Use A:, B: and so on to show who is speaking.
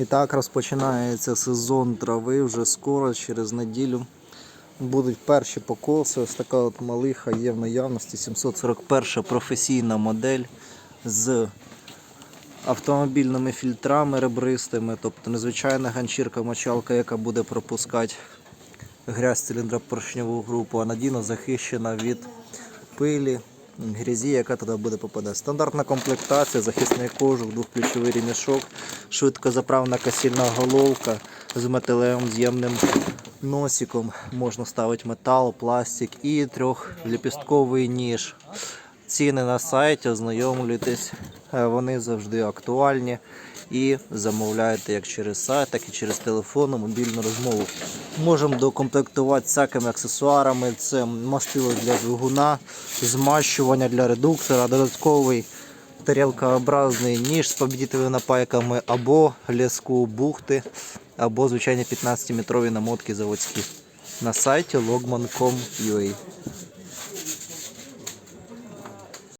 A: І так розпочинається сезон трави вже скоро, через неділю. Будуть перші покоси. Ось така от малиха є в наявності. 741 професійна модель з автомобільними фільтрами ребристими, тобто незвичайна ганчірка мочалка, яка буде пропускати грязь циліндропоршньову групу, а надійно захищена від пилі, грязі, яка туди буде попадати. Стандартна комплектація, захисний кожух, двохключовий ремішок, швидкозаправна касільна головка з металевим з'ємним носиком. Можна ставити метал, пластик і трьохліпістковий ніж. Ціни на сайті, ознайомлюйтесь, е, вони завжди актуальні. І замовляєте як через сайт, так і через телефон, мобільну розмову. Можемо докомплектувати всякими аксесуарами. Це мастило для двигуна, змащування для редуктора, додатковий тарілкообразний ніж з побідітовими напайками, або леску бухти, або звичайні 15-метрові намотки заводські. На сайті logman.com.ua